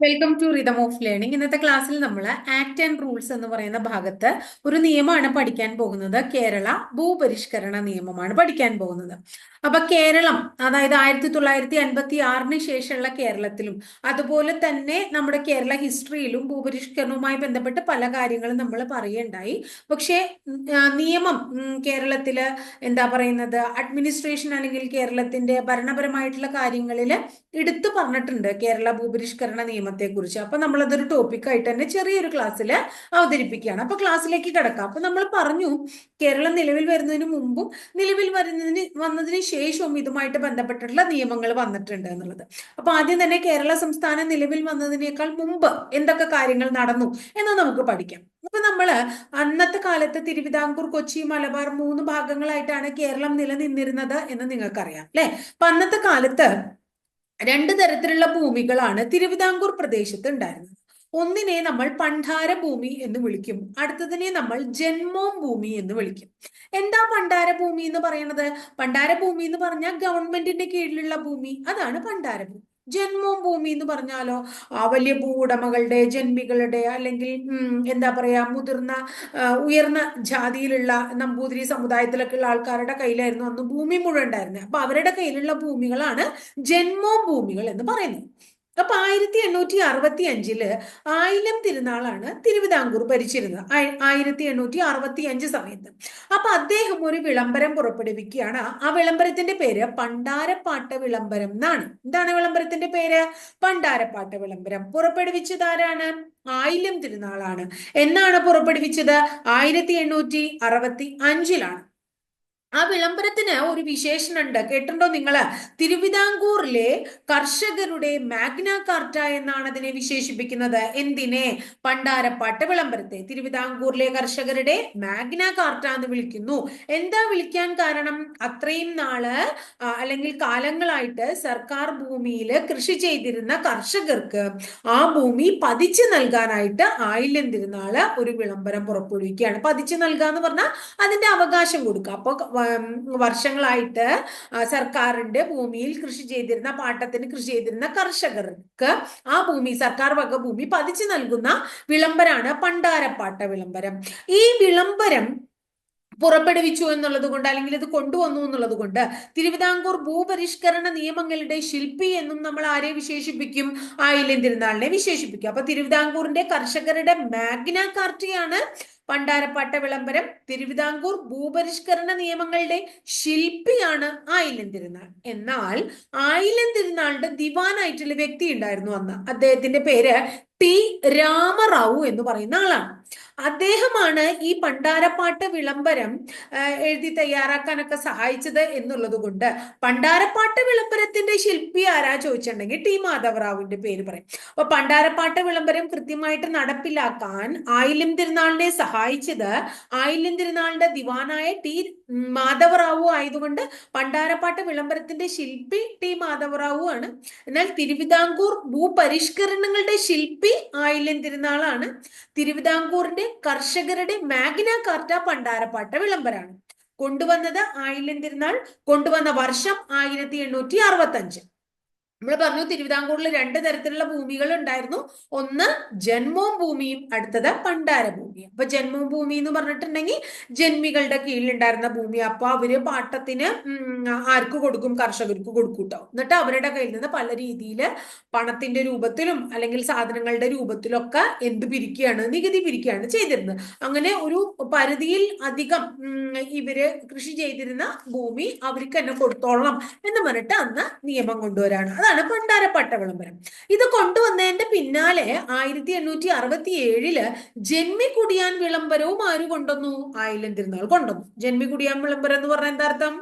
Welcome to rhythm of learning ഇന്നത്തെ ക്ലാസ്സിൽ നമ്മൾ ആക്ട് ആൻഡ് റൂൾസ് എന്ന് പറയുന്ന ഭാഗത്ത് ഒരു നിയമമാണ് പഠിക്കാൻ പോകുന്നത്. കേരള ഭൂപരിഷ്കരണ നിയമമാണ് പഠിക്കാൻ പോകുന്നത്. അപ്പൊ കേരളം അതായത് ആയിരത്തി തൊള്ളായിരത്തി അൻപത്തി ആറിന് ശേഷമുള്ള കേരളത്തിലും അതുപോലെ തന്നെ നമ്മുടെ കേരള ഹിസ്റ്ററിയിലും ഭൂപരിഷ്കരണവുമായി ബന്ധപ്പെട്ട് പല കാര്യങ്ങളും നമ്മൾ പറയുണ്ടായി പക്ഷേ നിയമം കേരളത്തിൽ എന്താ പറയുന്നത്? അഡ്മിനിസ്ട്രേഷൻ അല്ലെങ്കിൽ കേരളത്തിന്റെ ഭരണപരമായിട്ടുള്ള കാര്യങ്ങളിൽ എടുത്തു പറഞ്ഞിട്ടുണ്ട് കേരള ഭൂപരിഷ്കരണ നിയമത്തെ കുറിച്ച് അപ്പൊ നമ്മളതൊരു ടോപ്പിക്കായിട്ട് തന്നെ ചെറിയൊരു ക്ലാസ്സിൽ അവതരിപ്പിക്കുകയാണ്. അപ്പൊ ക്ലാസ്സിലേക്ക് കിടക്കാം. അപ്പൊ നമ്മൾ പറഞ്ഞു കേരളം നിലവിൽ വരുന്നതിന് മുമ്പും നിലവിൽ വരുന്നതിന് വന്നതിന് ശേഷവും ഇതുമായിട്ട് ബന്ധപ്പെട്ടിട്ടുള്ള നിയമങ്ങൾ വന്നിട്ടുണ്ട് എന്നുള്ളത്. അപ്പൊ ആദ്യം തന്നെ കേരള സംസ്ഥാനം നിലവിൽ വന്നതിനേക്കാൾ മുമ്പ് എന്തൊക്കെ കാര്യങ്ങൾ നടന്നു എന്ന് നമുക്ക് പഠിക്കാം. അപ്പൊ നമ്മൾ അന്നത്തെ കാലത്ത് തിരുവിതാംകൂർ കൊച്ചി മലബാർ മൂന്ന് ഭാഗങ്ങളായിട്ടാണ് കേരളം നിലനിന്നിരുന്നത് എന്ന് നിങ്ങൾക്കറിയാം അല്ലെ? അപ്പൊ അന്നത്തെ കാലത്ത് രണ്ട് തരത്തിലുള്ള ഭൂമികളാണ് തിരുവിതാംകൂർ പ്രദേശത്ത് ഉണ്ടായിരുന്നത്. ഒന്നിനെ നമ്മൾ പണ്ടാര ഭൂമി എന്ന് വിളിക്കും. അടുത്തതിനെ നമ്മൾ ജന്മോം ഭൂമി എന്ന് വിളിക്കും. എന്താ പണ്ടാര ഭൂമി എന്ന് പറയുന്നത്? പണ്ടാര ഭൂമി എന്ന് പറഞ്ഞാൽ ഗവൺമെന്റിന്റെ കീഴിലുള്ള ഭൂമി. അതാണ് പണ്ടാര ഭൂമി. ജന്മവും ഭൂമി എന്ന് പറഞ്ഞാലോ ആ വലിയ ഭൂവുടമകളുടെ ജന്മികളുടെ അല്ലെങ്കിൽ എന്താ പറയാ മുതിർന്ന ഉയർന്ന ജാതിയിലുള്ള നമ്പൂതിരി സമുദായത്തിലൊക്കെ ഉള്ള ആൾക്കാരുടെ കയ്യിലായിരുന്നു അന്ന് ഭൂമി മുഴുവൻ ഉണ്ടായിരുന്നത്. അപ്പൊ അവരുടെ കയ്യിലുള്ള ഭൂമികളാണ് ജന്മവും ഭൂമികൾ എന്ന് പറയുന്നത്. അപ്പൊ ആയിരത്തി എണ്ണൂറ്റി അറുപത്തി അഞ്ചിൽ ആയിരം തിരുനാളാണ് തിരുവിതാംകൂർ ഭരിച്ചിരുന്നത്. ആയിരത്തി എണ്ണൂറ്റി അറുപത്തി അഞ്ച് സമയത്ത്. അപ്പൊ അദ്ദേഹം ഒരു വിളംബരം പുറപ്പെടുവിക്കുകയാണ്. ആ വിളംബരത്തിന്റെ പേര് പണ്ടാരപ്പാട്ട വിളംബരം എന്നാണ്. എന്താണ് വിളംബരത്തിന്റെ പേര്? പണ്ടാരപ്പാട്ട വിളംബരം. പുറപ്പെടുവിച്ചത് ആരാണ്? ആയിരം തിരുനാളാണ്. എന്നാണ് പുറപ്പെടുവിച്ചത്? ആയിരത്തി എണ്ണൂറ്റി അറുപത്തി അഞ്ചിലാണ് ആ വിളംബരത്തിന് ഒരു വിശേഷണുണ്ട്. കേട്ടിട്ടുണ്ടോ നിങ്ങൾ തിരുവിതാംകൂറിലെ കർഷകരുടെ മാഗ്ന കാർട്ട എന്നാണ് അതിനെ വിശേഷിപ്പിക്കുന്നത്. എന്തിനെ? പണ്ടാരപ്പാട്ട് വിളംബരത്തെ. തിരുവിതാംകൂറിലെ കർഷകരുടെ മാഗ്ന കാർട്ട എന്ന് വിളിക്കുന്നു. എന്താ വിളിക്കാൻ കാരണം? അത്രയും നാൾ അല്ലെങ്കിൽ കാലങ്ങളായിട്ട് സർക്കാർ ഭൂമിയിൽ കൃഷി ചെയ്തിരുന്ന കർഷകർക്ക് ആ ഭൂമി പതിച്ചു നൽകാനായിട്ട് ആയില്യം തിരുനാൾ ഒരു വിളംബരം പുറപ്പെടുവിക്കുകയാണ്. പതിച്ചു നൽകാന്ന് പറഞ്ഞാൽ അതിന്റെ അവകാശം കൊടുക്കുക. അപ്പൊ വർഷങ്ങളായിട്ട് സർക്കാരിന്റെ ഭൂമിയിൽ കൃഷി ചെയ്തിരുന്ന പാട്ടത്തിന് കൃഷി ചെയ്തിരുന്ന കർഷകർക്ക് ആ ഭൂമി സർക്കാർ വക ഭൂമി പതിച്ചു നൽകുന്ന വിളംബരാണ് പണ്ടാരപ്പാട്ട വിളംബരം. ഈ വിളംബരം പുറപ്പെടുവിച്ചു എന്നുള്ളത് കൊണ്ട് അല്ലെങ്കിൽ ഇത് കൊണ്ടുവന്നു എന്നുള്ളത് കൊണ്ട് തിരുവിതാംകൂർ ഭൂപരിഷ്കരണ നിയമങ്ങളുടെ ശില്പി എന്നും നമ്മൾ ആരെ വിശേഷിപ്പിക്കും? ആയില്യം തിരുനാളിനെ വിശേഷിപ്പിക്കും. അപ്പൊ തിരുവിതാംകൂറിന്റെ കർഷകരുടെ മാഗ്ന കാർട്ടിയാണ് പണ്ടാരപ്പാട്ട വിളംബരം. തിരുവിതാംകൂർ ഭൂപരിഷ്കരണ നിയമങ്ങളുടെ ശില്പിയാണ് ആയില്യം തിരുനാൾ. എന്നാൽ ആയില്യം തിരുനാളിന്റെ ദിവാനായിട്ടുള്ള വ്യക്തി ഉണ്ടായിരുന്നു അന്ന്. അദ്ദേഹത്തിന്റെ പേര് ടി രാമറാവു എന്ന് പറയുന്ന ആളാണ്. അദ്ദേഹമാണ് ഈ പണ്ടാരപ്പാട്ട് വിളംബരം എഴുതി തയ്യാറാക്കാനൊക്കെ സഹായിച്ചത് എന്നുള്ളത് കൊണ്ട്. പണ്ടാരപ്പാട്ട് വിളംബരത്തിന്റെ ശില്പി ആരാ ചോദിച്ചിട്ടുണ്ടെങ്കിൽ ടി. മാധവറാവുവിന്റെ പേര് പറയും. അപ്പൊ പണ്ടാരപ്പാട്ട് വിളംബരം കൃത്യമായിട്ട് നടപ്പിലാക്കാൻ ആയില്യം തിരുനാളിനെ സഹായിച്ചത് ആയില്യം തിരുനാളിന്റെ ദിവാനായ ടി. മാധവറാവു ആയതുകൊണ്ട് പണ്ടാരപ്പാട്ട് വിളംബരത്തിന്റെ ശില്പി ടി. മാധവറാവു ആണ്. എന്നാൽ തിരുവിതാംകൂർ ഭൂപരിഷ്കരണങ്ങളുടെ ശില്പി ആയില്യം തിരുനാളാണ്. തിരുവിതാംകൂറിന്റെ കർഷകരുടെ മാഗ്ന കാർട്ട പണ്ടാരപ്പാട്ട വിളംബരാണ്. കൊണ്ടുവന്നത് ആയില്യം തിരുനാൾ കൊണ്ടുവന്ന വർഷം ആയിരത്തി എണ്ണൂറ്റി അറുപത്തി അഞ്ച് നമ്മൾ പറഞ്ഞു തിരുവിതാംകൂറിൽ രണ്ട് തരത്തിലുള്ള ഭൂമികൾ ഉണ്ടായിരുന്നു. ഒന്ന് ജന്മവും ഭൂമിയും അടുത്തത് പണ്ടാര ഭൂമിയും. അപ്പൊ ജന്മവും ഭൂമി എന്ന് പറഞ്ഞിട്ടുണ്ടെങ്കിൽ ജന്മികളുടെ കീഴിലുണ്ടായിരുന്ന ഭൂമി. അപ്പൊ അവർ പാട്ടത്തിന് ആർക്ക് കൊടുക്കും? കർഷകർക്ക് കൊടുക്കും എന്നിട്ട് അവരുടെ കയ്യിൽ നിന്ന് പല രീതിയിൽ പണത്തിന്റെ രൂപത്തിലും അല്ലെങ്കിൽ സാധനങ്ങളുടെ രൂപത്തിലൊക്കെ എന്ത് പിരിക്കുകയാണ്? നികുതി പിരിക്കുകയാണ് ചെയ്തിരുന്നത്. അങ്ങനെ ഒരു പരിധിയിൽ അധികം ഇവർ കൃഷി ചെയ്തിരുന്ന ഭൂമി അവർക്ക് തന്നെ കൊടുത്തോളണം എന്ന് പറഞ്ഞിട്ട് അന്ന് നിയമം കൊണ്ടുവരാണ്. അതാണ് ഇതാണ് പണ്ടാരപ്പട്ട വിളംബരം. ഇത് കൊണ്ടുവന്നതിന്റെ പിന്നാലെ ആയിരത്തി എണ്ണൂറ്റി അറുപത്തി ഏഴിൽ ജന്മി കുടിയാൻ വിളംബരവും ആര് കൊണ്ടുവന്നു? ആയില്യം തിരുനാൾ കൊണ്ടുവന്നു. ജന്മി കുടിയാൻ വിളംബരം എന്ന് പറഞ്ഞ എന്താർത്ഥം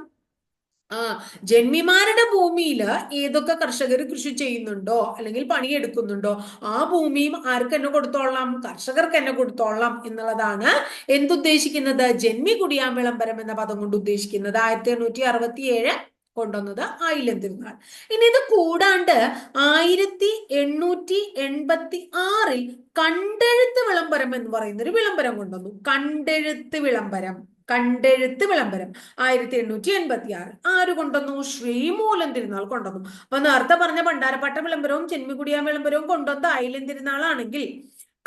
ആ ജന്മിമാരുടെ ഭൂമിയിൽ ഏതൊക്കെ കർഷകർ കൃഷി ചെയ്യുന്നുണ്ടോ അല്ലെങ്കിൽ പണിയെടുക്കുന്നുണ്ടോ ആ ഭൂമിയും ആർക്ക് തന്നെ കൊടുത്തോളാം? കർഷകർക്ക് തന്നെ കൊടുത്തോളാം എന്നുള്ളതാണ് എന്തുദ്ദേശിക്കുന്നത്? ജന്മി കുടിയാൻ വിളംബരം എന്ന പദം കൊണ്ട് ഉദ്ദേശിക്കുന്നത്. ആയിരത്തി എണ്ണൂറ്റി അറുപത്തി ഏഴ് കൊണ്ടുവന്നത് ആയില്യം തിരുനാൾ ഇനി ഇത് കൂടാണ്ട് ആയിരത്തി എണ്ണൂറ്റി എൺപത്തി ആറിൽ കണ്ടെഴുത്ത് വിളംബരം എന്ന് പറയുന്ന ഒരു വിളംബരം കൊണ്ടുവന്നു. കണ്ടെഴുത്ത് വിളംബരം. കണ്ടെഴുത്ത് വിളംബരം. ആയിരത്തി എണ്ണൂറ്റി എൺപത്തി ആറ് ആര് കൊണ്ടുവന്നു? ശ്രീമൂലം തിരുനാൾ കൊണ്ടുവന്നു. അപ്പൊ നേരത്തെ പറഞ്ഞ പണ്ടാരപ്പാട്ട വിളംബരവും ചെന്മികുടിയ വിളംബരവും കൊണ്ടുവന്ന ആയില്യം തിരുനാളാണെങ്കിൽ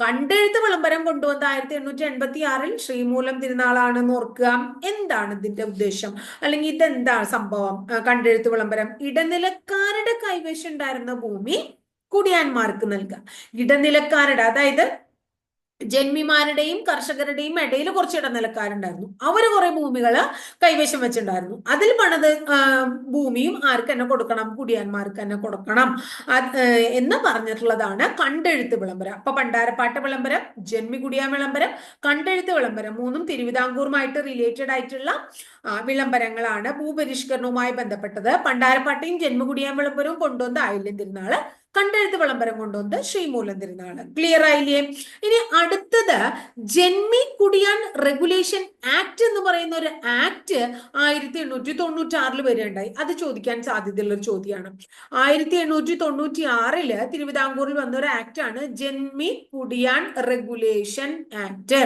കണ്ടെഴുത്ത് വിളംബരം കൊണ്ടുവന്ന ആയിരത്തി എണ്ണൂറ്റി എൺപത്തി ആറിൽ ശ്രീമൂലം തിരുനാളാണെന്ന് ഓർക്കുക. എന്താണ് ഇതിന്റെ ഉദ്ദേശം? അല്ലെങ്കിൽ ഇതെന്താണ് സംഭവം? കണ്ടെഴുത്ത് വിളംബരം. ഇടനിലക്കാരുടെ കൈവശം ഉണ്ടായിരുന്ന ഭൂമി കുടിയാന്മാർക്ക് നൽകുക. ഇടനിലക്കാരുടെ അതായത് ജന്മിമാരുടെയും കർഷകരുടെയും ഇടയിൽ കുറച്ച് ഇടനിലക്കാരുണ്ടായിരുന്നു. അവർ കുറെ ഭൂമികൾ കൈവശം വെച്ചിട്ടുണ്ടായിരുന്നു. അതിൽ പണത് ഭൂമിയും ആർക്ക് തന്നെ കൊടുക്കണം? കുടിയാന്മാർക്ക് തന്നെ കൊടുക്കണം. എന്ന് പറഞ്ഞിട്ടുള്ളതാണ് കണ്ടെഴുത്ത് വിളംബരം. അപ്പൊ പണ്ടാരപ്പാട്ട് വിളംബരം ജന്മി കുടിയാൻ വിളംബരം കണ്ടെഴുത്ത് വിളംബരം മൂന്നും തിരുവിതാംകൂറുമായിട്ട് റിലേറ്റഡ് ആയിട്ടുള്ള വിളംബരങ്ങളാണ് ഭൂപരിഷ്കരണവുമായി ബന്ധപ്പെട്ടത്. പണ്ടാരപ്പാട്ടയും ജന്മകുടിയാൻ വിളംബരവും കൊണ്ടുവന്ന ആയില്യം കണ്ടെഴുത്ത് വിളംബരം കൊണ്ടുവന്ന് ശ്രീമൂലം തിരുനാൾ ക്ലിയർ ആയില്ലേ? ഇനി അടുത്തത് ജന്മി കുടിയാൻ റെഗുലേഷൻ ആക്ട് എന്ന് പറയുന്ന ഒരു ആക്ട് ആയിരത്തി എണ്ണൂറ്റി തൊണ്ണൂറ്റി ആറിൽ വരികയുണ്ടായി. അത് ചോദിക്കാൻ സാധ്യതയുള്ള ഒരു ചോദ്യമാണ്. ആയിരത്തി എണ്ണൂറ്റി തൊണ്ണൂറ്റി ആറിൽ തിരുവിതാംകൂറിൽ വന്ന ഒരു ആക്ട് ആണ് ജന്മി കുടിയാൻ റെഗുലേഷൻ ആക്ട്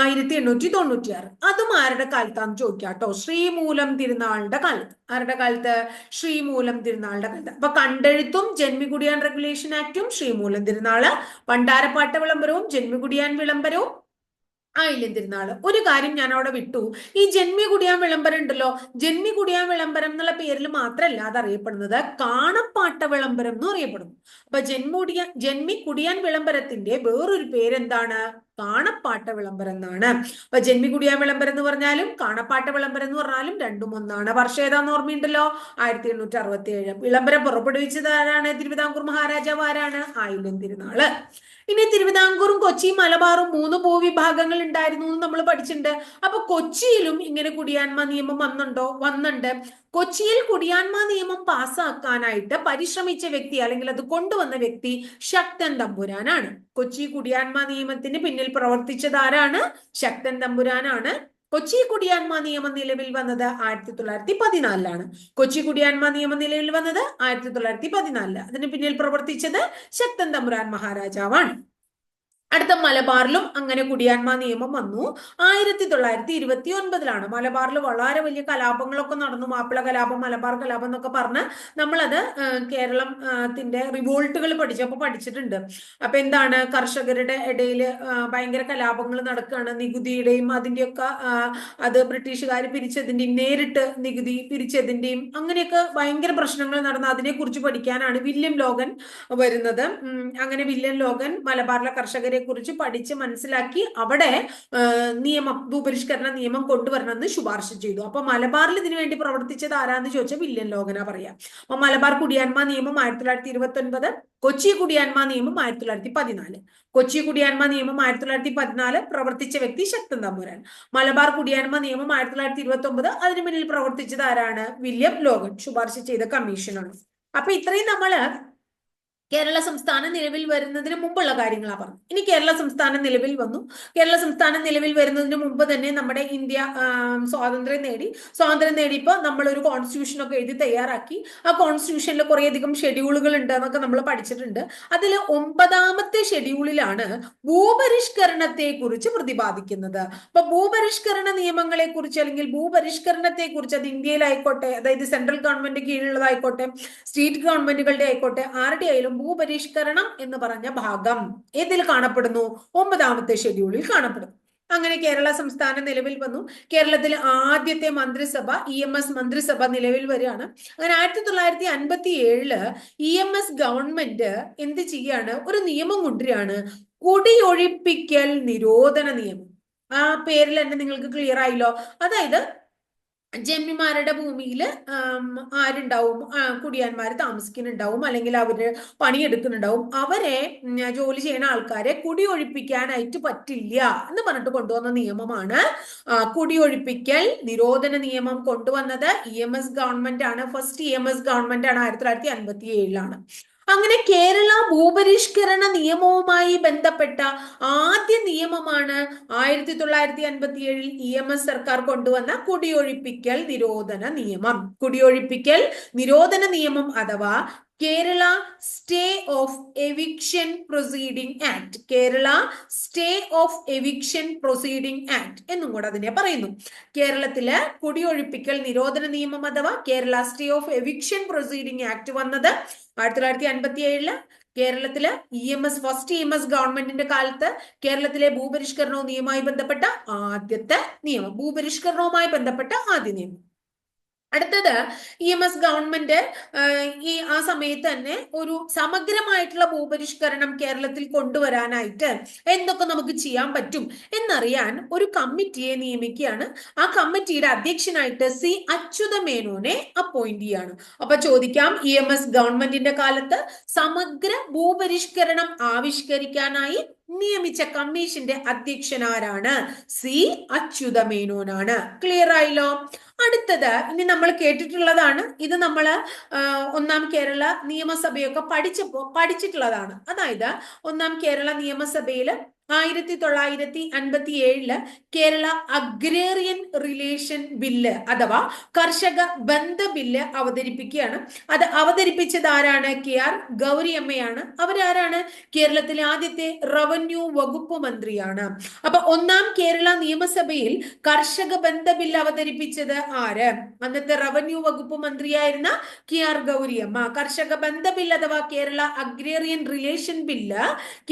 ആയിരത്തി എണ്ണൂറ്റി തൊണ്ണൂറ്റി ആറ് അതും ആരുടെ കാലത്താന്ന് ചോദിക്കാം കേട്ടോ. ശ്രീമൂലം തിരുനാളിന്റെ കാലത്ത്. ആരുടെ കാലത്ത്? ശ്രീമൂലം തിരുനാളിന്റെ കാലത്ത്. അപ്പൊ കണ്ടെഴുത്തും ജന്മികുടിയാൻ റെഗുലേഷൻ ആക്ടും ശ്രീമൂലം തിരുനാൾ പണ്ടാരപ്പാട്ട വിളംബരവും ജന്മികുടിയാൻ വിളംബരവും. ആയില്യം തിരുനാൾ. ഒരു കാര്യം ഞാൻ അവിടെ വിട്ടു. ഈ ജന്മി കുടിയാൻ വിളംബരം ഉണ്ടല്ലോ. ജന്മി കുടിയാൻ വിളംബരം എന്നുള്ള പേരിൽ മാത്രമല്ല അത് അറിയപ്പെടുന്നത്. കാണപ്പാട്ട വിളംബരം എന്ന് അറിയപ്പെടുന്നു. അപ്പൊ ജന്മുടിയ ജന്മി കുടിയാൻ വിളംബരത്തിന്റെ വേറൊരു പേരെന്താണ്? കാണപ്പാട്ട വിളംബരം എന്നാണ്. അപ്പൊ ജന്മി കുടിയാൻ വിളംബരം എന്ന് പറഞ്ഞാലും കാണപ്പാട്ട വിളംബരം എന്ന് പറഞ്ഞാലും രണ്ടും ഒന്നാണ്. വർഷം ഏതാന്ന് ഓർമ്മയുണ്ടല്ലോ? ആയിരത്തി എണ്ണൂറ്റി അറുപത്തി ഏഴ് വിളംബരം പുറപ്പെടുവിച്ചത് ആരാണ്? തിരുവിതാംകൂർ മഹാരാജാവ് ആരാണ്? ആയില്യം തിരുനാൾ. ഇനി തിരുവിതാംകൂറും കൊച്ചി മലബാറും മൂന്ന് ഭൂവിഭാഗങ്ങൾ ഉണ്ടായിരുന്നു എന്ന് നമ്മൾ പഠിച്ചിട്ടുണ്ട്. അപ്പൊ കൊച്ചിയിലും ഇങ്ങനെ കുടിയാന്മ നിയമം വന്നുണ്ടോ? വന്നുണ്ട്. കൊച്ചിയിൽ കുടിയാന്മ നിയമം പാസ്സാക്കാനായിട്ട് പരിശ്രമിച്ച വ്യക്തി അല്ലെങ്കിൽ അത് കൊണ്ടുവന്ന വ്യക്തി ശക്തൻ തമ്പുരാനാണ്. കൊച്ചി കുടിയാന്മ നിയമത്തിന് പിന്നിൽ പ്രവർത്തിച്ചത് ആരാണ്? ശക്തൻ തമ്പുരാനാണ്. കൊച്ചി കുടിയാന്മ നിയമം നിലവിൽ വന്നത് ആയിരത്തി തൊള്ളായിരത്തി പതിനാലിലാണ് കൊച്ചി കുടിയാന്മ നിയമം നിലവിൽ വന്നത് ആയിരത്തി തൊള്ളായിരത്തി പതിനാലിൽ അതിന് പിന്നിൽ പ്രവർത്തിച്ചത് ശക്തൻ തമ്പുരാൻ മഹാരാജാവാണ്. അടുത്ത മലബാറിലും അങ്ങനെ കുടിയാൻമാ നിയമം വന്നു. ആയിരത്തി തൊള്ളായിരത്തി ഇരുപത്തി ഒൻപതിലാണ് മലബാറിൽ വളരെ വലിയ കലാപങ്ങളൊക്കെ നടന്നു. മാപ്പിള കലാപം മലബാർ കലാപം എന്നൊക്കെ പറഞ്ഞ് നമ്മളത് കേരളത്തിന്റെ റിവോൾട്ടുകൾ പഠിച്ചപ്പോൾ പഠിച്ചിട്ടുണ്ട്. അപ്പൊ എന്താണ്? കർഷകരുടെ ഇടയിൽ ഭയങ്കര കലാപങ്ങൾ നടക്കുകയാണ് നികുതിയുടെയും അതിന്റെയൊക്കെ അത് ബ്രിട്ടീഷുകാർ പിരിച്ചതിന്റെയും നേരിട്ട് നികുതി പിരിച്ചതിന്റെയും അങ്ങനെയൊക്കെ ഭയങ്കര പ്രശ്നങ്ങൾ നടന്ന അതിനെക്കുറിച്ച് പഠിക്കാനാണ് വില്യം ലോഗൻ വരുന്നത്. അങ്ങനെ വില്യം ലോഗൻ മലബാറിലെ കർഷകരെ കുറിച്ച് പഠിച്ച് മനസ്സിലാക്കി അവിടെ നിയമം ഭൂപരിഷ്കരണ നിയമം കൊണ്ടുവരണമെന്ന് ശുപാർശ ചെയ്തു. അപ്പൊ മലബാറിൽ ഇതിനു വേണ്ടി പ്രവർത്തിച്ചത് ആരാന്ന് ചോദിച്ചാൽ വില്യം ലോകന പറയാം. അപ്പൊ മലബാർ കുടിയാന്മ നിയമം ആയിരത്തി തൊള്ളായിരത്തി ഇരുപത്തി ഒൻപത് കൊച്ചി കുടിയാന്മ നിയമം ആയിരത്തി തൊള്ളായിരത്തി പതിനാല് കൊച്ചി കുടിയാന്മ നിയമം ആയിരത്തി തൊള്ളായിരത്തി പതിനാല് പ്രവർത്തിച്ച വ്യക്തി ശക്തൻ തമ്പുരാൻ. മലബാർ കുടിയാന്മ നിയമം ആയിരത്തി തൊള്ളായിരത്തി ഇരുപത്തി ഒമ്പത് അതിന് പിന്നിൽ പ്രവർത്തിച്ചത് ആരാണ്? വില്യം ലോഗൻ ശുപാർശ ചെയ്ത കമ്മീഷനാണ്. അപ്പൊ ഇത്രയും നമ്മൾ കേരള സംസ്ഥാനം നിലവിൽ വരുന്നതിന് മുമ്പുള്ള കാര്യങ്ങളാണ് പറഞ്ഞു ഇനി കേരള സംസ്ഥാനം നിലവിൽ വന്നു. കേരള സംസ്ഥാനം നിലവിൽ വരുന്നതിന് മുമ്പ് തന്നെ നമ്മുടെ ഇന്ത്യ സ്വാതന്ത്ര്യം നേടി. സ്വാതന്ത്ര്യം നേടിയപ്പോൾ നമ്മൾ ഒരു കോൺസ്റ്റിറ്റ്യൂഷൻ ഒക്കെ എഴുതി തയ്യാറാക്കി. ആ കോൺസ്റ്റിറ്റ്യൂഷനിൽ കുറേയധികം ഷെഡ്യൂളുകൾ ഉണ്ട് എന്നൊക്കെ നമ്മൾ പഠിച്ചിട്ടുണ്ട്. അതിൽ ഒമ്പതാമത്തെ ഷെഡ്യൂളിലാണ് ഭൂപരിഷ്കരണത്തെ കുറിച്ച് പ്രതിപാദിക്കുന്നത്. അപ്പൊ ഭൂപരിഷ്കരണ നിയമങ്ങളെ കുറിച്ച് അല്ലെങ്കിൽ ഭൂപരിഷ്കരണത്തെ കുറിച്ച് അത് ഇന്ത്യയിലായിക്കോട്ടെ അതായത് സെൻട്രൽ ഗവൺമെന്റ് കീഴിലുള്ളതായിക്കോട്ടെ സ്റ്റേറ്റ് ഗവൺമെന്റുകളുടെ ആയിക്കോട്ടെ ആരുടെ ആയാലും ഭൂപരിഷ്കരണം എന്ന് പറഞ്ഞ ഭാഗം ഏതിൽ കാണപ്പെടുന്നു? ഒമ്പതാമത്തെ ഷെഡ്യൂളിൽ കാണപ്പെടുന്നു. അങ്ങനെ കേരള സംസ്ഥാനം നിലവിൽ വന്നു. കേരളത്തിലെ ആദ്യത്തെ മന്ത്രിസഭ ഇ എം എസ് മന്ത്രിസഭ നിലവിൽ വരികയാണ്. അങ്ങനെ ആയിരത്തി തൊള്ളായിരത്തി അൻപത്തി ഏഴിൽ ഇ എം എസ് ഗവൺമെന്റ് എന്ത് ചെയ്യാണ് ഒരു നിയമം കൊണ്ടുവരികയാണ്. കുടിയൊഴിപ്പിക്കൽ നിരോധന നിയമം. ആ പേരിൽ തന്നെ നിങ്ങൾക്ക് ക്ലിയർ ആയില്ലോ. അതായത് ജന്മിമാരുടെ ഭൂമിയിൽ ആരുണ്ടാവും? കുടിയാന്മാർ താമസിക്കുന്നുണ്ടാവും അല്ലെങ്കിൽ അവർ പണിയെടുക്കുന്നുണ്ടാവും. അവരെ ജോലി ചെയ്യുന്ന ആൾക്കാരെ കുടിയൊഴിപ്പിക്കാനായിട്ട് പറ്റില്ല എന്ന് പറഞ്ഞിട്ട് കൊണ്ടുവന്ന നിയമമാണ് കുടിയൊഴിപ്പിക്കൽ നിരോധന നിയമം കൊണ്ടുവന്നത്. ഇ എം എസ് ഗവൺമെന്റ് ആണ് first E M S government ആണ് ആയിരത്തി തൊള്ളായിരത്തി അൻപത്തി ഏഴിലാണ് അങ്ങനെ കേരള ഭൂപരിഷ്കരണ നിയമവുമായി ബന്ധപ്പെട്ട ആദ്യ നിയമമാണ് ആയിരത്തി തൊള്ളായിരത്തി അൻപത്തി ഏഴിൽ ഇ എം എസ് സർക്കാർ കൊണ്ടുവന്ന കുടിയൊഴിപ്പിക്കൽ നിരോധന നിയമം. കുടിയൊഴിപ്പിക്കൽ നിരോധന നിയമം അഥവാ Kerala stay of eviction proceeding act. Kerala stay of eviction proceeding act എന്നും കൂടെ അതിനെ പറയുന്നു. കേരളത്തിലെ കുടിയൊഴിപ്പിക്കൽ നിരോധന നിയമം അഥവാ Kerala stay of eviction proceeding act വന്നത് ആയിരത്തി തൊള്ളായിരത്തി അൻപത്തി ഏഴിൽ കേരളത്തിൽ E M S first E M S ഗവൺമെന്റിന്റെ കാലത്ത് കേരളത്തിലെ ഭൂപരിഷ്കരണവും നിയമവുമായി ബന്ധപ്പെട്ട ആദ്യത്തെ നിയമം. ഭൂപരിഷ്കരണവുമായി ബന്ധപ്പെട്ട ആദ്യ നിയമം. അടുത്തത് ഇ എം എസ് ഗവൺമെന്റ് ഈ ആ സമയത്ത് തന്നെ ഒരു സമഗ്രമായിട്ടുള്ള ഭൂപരിഷ്കരണം കേരളത്തിൽ കൊണ്ടുവരാനായിട്ട് എന്തൊക്കെ നമുക്ക് ചെയ്യാൻ പറ്റും എന്നറിയാൻ ഒരു കമ്മിറ്റിയെ നിയമിക്കുകയാണ്. ആ കമ്മിറ്റിയുടെ അധ്യക്ഷനായിട്ട് സി അച്യുത മേനോനെ അപ്പോയിന്റ് ചെയ്യാണ്. അപ്പൊ ചോദിക്കാം ഇ എം എസ് ഗവൺമെന്റിന്റെ കാലത്ത് സമഗ്ര ഭൂപരിഷ്കരണം ആവിഷ്കരിക്കാനായി നിയമിച്ച കമ്മീഷന്റെ അധ്യക്ഷനാരാണ് സി അച്യുത മേനോനാണ്. ക്ലിയർ ആയല്ലോ? അടുത്തത് ഇനി നമ്മൾ കേട്ടിട്ടുള്ളതാണ്. ഇത് നമ്മൾ ഒന്നാം കേരള നിയമസഭയൊക്കെ പഠിച്ചപ്പോ പഠിച്ചിട്ടുള്ളതാണ്. അതായത് ഒന്നാം കേരള നിയമസഭയിൽ ആയിരത്തി തൊള്ളായിരത്തി അൻപത്തി ഏഴിൽ കേരള അഗ്രേറിയൻ റിലേഷൻ ബില്ല് അഥവാ കർഷക ബന്ധ ബില്ല് അവതരിപ്പിക്കുകയാണ്. അത് അവതരിപ്പിച്ചത് ആരാണ്? കെ ആർ ഗൗരിയമ്മയാണ്. അവരാരാണ്? കേരളത്തിലെ ആദ്യത്തെ റവന്യൂ വകുപ്പ് മന്ത്രിയാണ്. അപ്പൊ ഒന്നാം കേരള നിയമസഭയിൽ കർഷക ബന്ധ ബില്ല് അവതരിപ്പിച്ചത് ആര്? അന്നത്തെ റവന്യൂ വകുപ്പ് മന്ത്രിയായിരുന്ന കെ ആർ ഗൗരിയമ്മ. കർഷക ബന്ധ ബില്ല് അഥവാ Kerala agrarian relation bill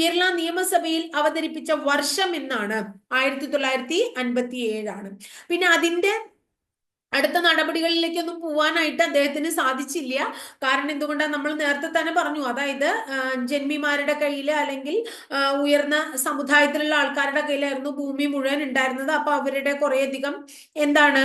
Kerala നിയമസഭയിൽ അവതരിപ്പിച്ച വർഷം എന്നാണ്. ആയിരത്തി തൊള്ളായിരത്തി അൻപത്തി ഏഴാണ് പിന്നെ അതിന്റെ അടുത്ത നടപടികളിലേക്കൊന്നും പോവാനായിട്ട് അദ്ദേഹത്തിന് സാധിച്ചില്ല. കാരണം എന്തുകൊണ്ടാണ്? നമ്മൾ നേരത്തെ തന്നെ പറഞ്ഞു. അതായത് ജന്മിമാരുടെ കയ്യിൽ അല്ലെങ്കിൽ ഉയർന്ന സമുദായത്തിലുള്ള ആൾക്കാരുടെ കയ്യിലായിരുന്നു ഭൂമി മുഴുവൻ ഉണ്ടായിരുന്നത്. അപ്പൊ അവരുടെ കുറേയധികം എന്താണ്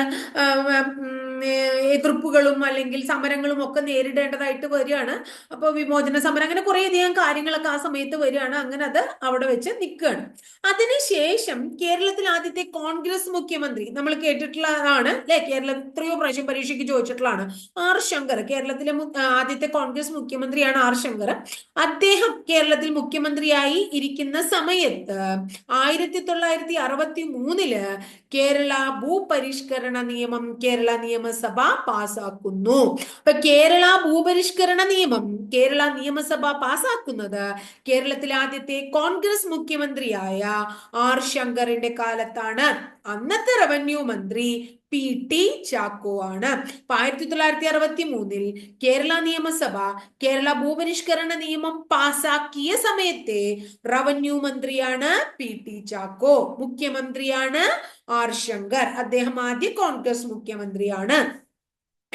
എതിർപ്പുകളും അല്ലെങ്കിൽ സമരങ്ങളും ഒക്കെ നേരിടേണ്ടതായിട്ട് വരികയാണ്. അപ്പോൾ വിമോചന സമരം അങ്ങനെ കുറേയധികം കാര്യങ്ങളൊക്കെ ആ സമയത്ത് വരികയാണ്. അങ്ങനെ അത് അവിടെ വെച്ച് നിൽക്കുകയാണ്. അതിനുശേഷം കേരളത്തിൽ ആദ്യത്തെ കോൺഗ്രസ് മുഖ്യമന്ത്രി നമ്മൾ കേട്ടിട്ടുള്ളതാണ് അല്ലെ? കേരള എത്രയോ പ്രാവശ്യം പരീക്ഷയ്ക്ക് ചോദിച്ചിട്ടുള്ളതാണ്. ആർ ശങ്കർ കേരളത്തിലെ ആദ്യത്തെ കോൺഗ്രസ് മുഖ്യമന്ത്രിയാണ് ആർ ശങ്കർ. അദ്ദേഹം കേരളത്തിൽ മുഖ്യമന്ത്രിയായി ഇരിക്കുന്ന സമയത്ത് ആയിരത്തി തൊള്ളായിരത്തി അറുപത്തി മൂന്നിൽ കേരള ഭൂപരിഷ്കരണ നിയമം കേരള നിയമസഭ പാസാക്കുന്നു. ഇപ്പൊ കേരള ഭൂപരിഷ്കരണ നിയമം കേരള നിയമസഭ പാസാക്കുന്നത് കേരളത്തിലെ ആദ്യത്തെ കോൺഗ്രസ് മുഖ്യമന്ത്രിയായ ആർ ശങ്കറിന്റെ കാലത്താണ്. അന്നത്തെ റവന്യൂ മന്ത്രി പി ടി ചാക്കോ ആണ് അപ്പൊ ആയിരത്തി തൊള്ളായിരത്തി അറുപത്തി മൂന്നിൽ കേരള നിയമസഭ കേരള ഭൂപരിഷ്കരണ നിയമം പാസാക്കിയ സമയത്തെ റവന്യൂ മന്ത്രിയാണ് പി ടി ചാക്കോ. മുഖ്യമന്ത്രിയാണ് ആർ ശങ്കർ. അദ്ദേഹം ആദ്യ കോൺഗ്രസ് മുഖ്യമന്ത്രിയാണ്.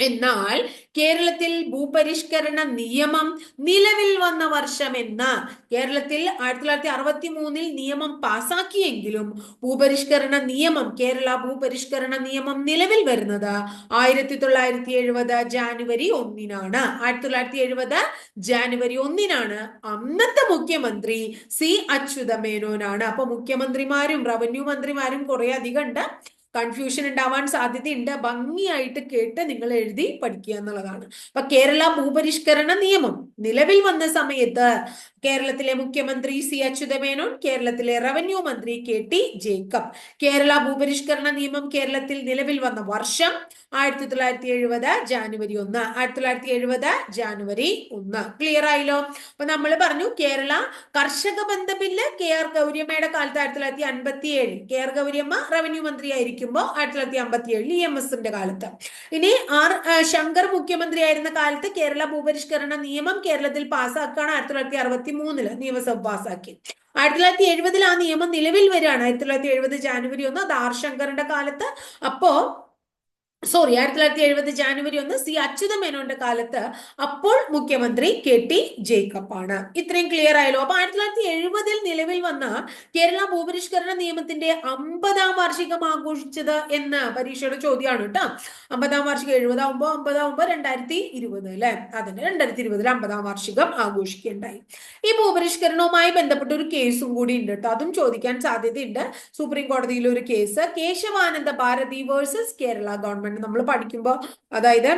എന്നാൽ കേരളത്തിൽ ഭൂപരിഷ്കരണ നിയമം നിലവിൽ വന്ന വർഷം എന്ന് കേരളത്തിൽ ആയിരത്തി തൊള്ളായിരത്തി അറുപത്തി മൂന്നിൽ നിയമം പാസാക്കിയെങ്കിലും ഭൂപരിഷ്കരണ നിയമം കേരള ഭൂപരിഷ്കരണ നിയമം നിലവിൽ വരുന്നത് ആയിരത്തി തൊള്ളായിരത്തി എഴുപത് ജാനുവരി ഒന്നിനാണ്. ആയിരത്തി തൊള്ളായിരത്തി എഴുപത് ജാനുവരി ഒന്നിനാണ് അന്നത്തെ മുഖ്യമന്ത്രി സി അച്യുത മേനോനാണ് അപ്പൊ മുഖ്യമന്ത്രിമാരും റവന്യൂ മന്ത്രിമാരും കുറെ അധികം ഉണ്ട്. കൺഫ്യൂഷൻ ഉണ്ടാവാൻ സാധ്യതയുണ്ട്. ഭംഗിയായിട്ട് കേട്ട് നിങ്ങൾ എഴുതി പഠിക്കുക എന്നുള്ളതാണ്. അപ്പൊ കേരള ഭൂപരിഷ്കരണ നിയമം നിലവിൽ വന്ന സമയത്ത് കേരളത്തിലെ മുഖ്യമന്ത്രി സി അച്യുതമേനോൻ കേരളത്തിലെ റവന്യൂ മന്ത്രി കെ ടി ജേക്കബ് കേരള ഭൂപരിഷ്കരണ നിയമം കേരളത്തിൽ നിലവിൽ വന്ന വർഷം ആയിരത്തി തൊള്ളായിരത്തി എഴുപത് ജാനുവരി ഒന്ന്. ആയിരത്തി തൊള്ളായിരത്തി എഴുപത് ജാനുവരി ഒന്ന്. ക്ലിയർ ആയില്ലോ? അപ്പൊ നമ്മൾ പറഞ്ഞു കേരള കർഷക ബന്ധ ബില്ല് കെ ആർ ഗൗരിയമ്മയുടെ കാലത്ത് ആയിരത്തി തൊള്ളായിരത്തി അൻപത്തി ഏഴ് കെ ആർ ഗൗരിയമ്മ റവന്യൂ മന്ത്രി ആയിരിക്കുമ്പോൾ ആയിരത്തി തൊള്ളായിരത്തി അമ്പത്തി ഏഴിൽ ഇ എം എസിന്റെ കാലത്ത്. ഇനി ആർ ശങ്കർ മുഖ്യമന്ത്രി ആയിരുന്ന കാലത്ത് കേരള ഭൂപരിഷ്കരണ നിയമം കേരളത്തിൽ പാസ്സാക്കുകയാണ് ആയിരത്തി തൊള്ളായിരത്തി അറുപത്തി മൂന്നിൽ നിയമസഭ പാസ്സാക്കി ആയിരത്തി തൊള്ളായിരത്തി എഴുപതിൽ ആ നിയമം നിലവിൽ വരികയാണ്. ആയിരത്തി തൊള്ളായിരത്തി എഴുപത് ജാനുവരി ഒന്ന് അത് ആർ ശങ്കറിന്റെ കാലത്ത്. അപ്പോ സോറി ആയിരത്തി തൊള്ളായിരത്തി എഴുപത് ജാനുവരി ഒന്ന് സി അച്യുത മേനോന്റെ കാലത്ത് അപ്പോൾ മുഖ്യമന്ത്രി കെ ടി ജേക്കബ് ആണ് ഇത്രയും ക്ലിയർ ആയല്ലോ. അപ്പൊ ആയിരത്തി തൊള്ളായിരത്തി എഴുപതിൽ നിലവിൽ വന്ന കേരള ഭൂപരിഷ്കരണ നിയമത്തിന്റെ അമ്പതാം വാർഷികം ആഘോഷിച്ചത് എന്ന് പരീക്ഷയുടെ ചോദ്യമാണ് കേട്ടോ. അമ്പതാം വാർഷികം എഴുപതാവുമ്പോ അമ്പതാവുമ്പോ രണ്ടായിരത്തി ഇരുപത് അല്ലെ അതിന് രണ്ടായിരത്തി ഇരുപതിൽ അമ്പതാം വാർഷികം ആഘോഷിക്കുകയുണ്ടായി ഈ ഭൂപരിഷ്കരണവുമായി ബന്ധപ്പെട്ട ഒരു കേസും കൂടി ഉണ്ട് കേട്ടോ. അതും ചോദിക്കാൻ സാധ്യതയുണ്ട്. സുപ്രീം കോടതിയിലെ ഒരു case. Kesavananda Bharati versus Kerala government government നമ്മൾ പഠിക്കുമ്പോൾ അതായത്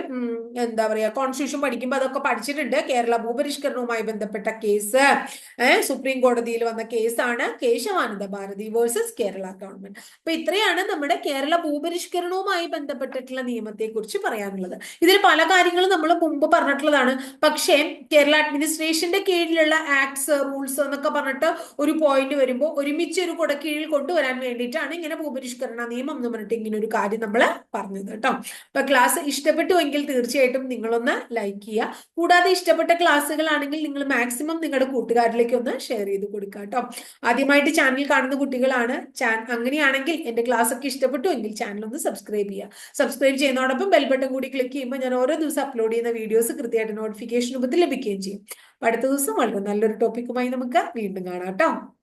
എന്താ പറയുക കോൺസ്റ്റിറ്റ്യൂഷൻ പഠിക്കുമ്പോൾ അതൊക്കെ പഠിച്ചിട്ടുണ്ട്. കേരള ഭൂപരിഷ്കരണവുമായി ബന്ധപ്പെട്ട കേസ് സുപ്രീം കോടതിയിൽ വന്ന കേസാണ് കേശവാനന്ദ ഭാരതി വേഴ്സസ് കേരള ഗവൺമെന്റ്. അപ്പൊ ഇത്രയാണ് നമ്മുടെ കേരള ഭൂപരിഷ്കരണവുമായി ബന്ധപ്പെട്ടിട്ടുള്ള നിയമത്തെ കുറിച്ച് പറയാനുള്ളത്. ഇതിൽ പല കാര്യങ്ങളും നമ്മൾ മുമ്പ് പറഞ്ഞിട്ടുള്ളതാണ്. പക്ഷേ കേരള അഡ്മിനിസ്ട്രേഷന്റെ കീഴിലുള്ള ആക്ട്സ് റൂൾസ് എന്നൊക്കെ പറഞ്ഞിട്ട് ഒരു പോയിന്റ് വരുമ്പോൾ ഒരുമിച്ച് ഒരു കുടക്കീഴിൽ കൊണ്ടുവരാൻ വേണ്ടിയിട്ടാണ് ഇങ്ങനെ ഭൂപരിഷ്കരണ നിയമം എന്ന് പറഞ്ഞിട്ട് ഇങ്ങനെ ഒരു കാര്യം നമ്മൾ പറഞ്ഞത് കേട്ടോ. അപ്പൊ ക്ലാസ് ഇഷ്ടപ്പെട്ടു എങ്കിൽ തീർച്ചയായിട്ടും നിങ്ങളൊന്ന് ലൈക്ക് ചെയ്യുക. കൂടാതെ ഇഷ്ടപ്പെട്ട ക്ലാസ്സുകളാണെങ്കിൽ നിങ്ങൾ മാക്സിമം നിങ്ങളുടെ കൂട്ടുകാരിലേക്ക് ഒന്ന് ഷെയർ ചെയ്ത് കൊടുക്കുക കേട്ടോ. ആദ്യമായിട്ട് ചാനൽ കാണുന്ന കുട്ടികളാണ്. അങ്ങനെയാണെങ്കിൽ എന്റെ ക്ലാസ് ഒക്കെ ഇഷ്ടപ്പെട്ടു എങ്കിൽ ചാനൽ ഒന്ന് സബ്സ്ക്രൈബ് ചെയ്യുക. സബ്സ്ക്രൈബ് ചെയ്യുന്നതോടൊപ്പം ബെൽ ബട്ടൺ കൂടി ക്ലിക്ക് ചെയ്യുമ്പോൾ ഞാൻ ഓരോ ദിവസം അപ്ലോഡ് ചെയ്യുന്ന വീഡിയോസ് കൃത്യമായിട്ട് നോട്ടിഫിക്കേഷൻ രൂപത്തിൽ ലഭിക്കുകയും ചെയ്യും. അടുത്ത ദിവസം വളരെ നല്ലൊരു ടോപ്പിക്കുമായി നമുക്ക് വീണ്ടും കാണാം കേട്ടോ.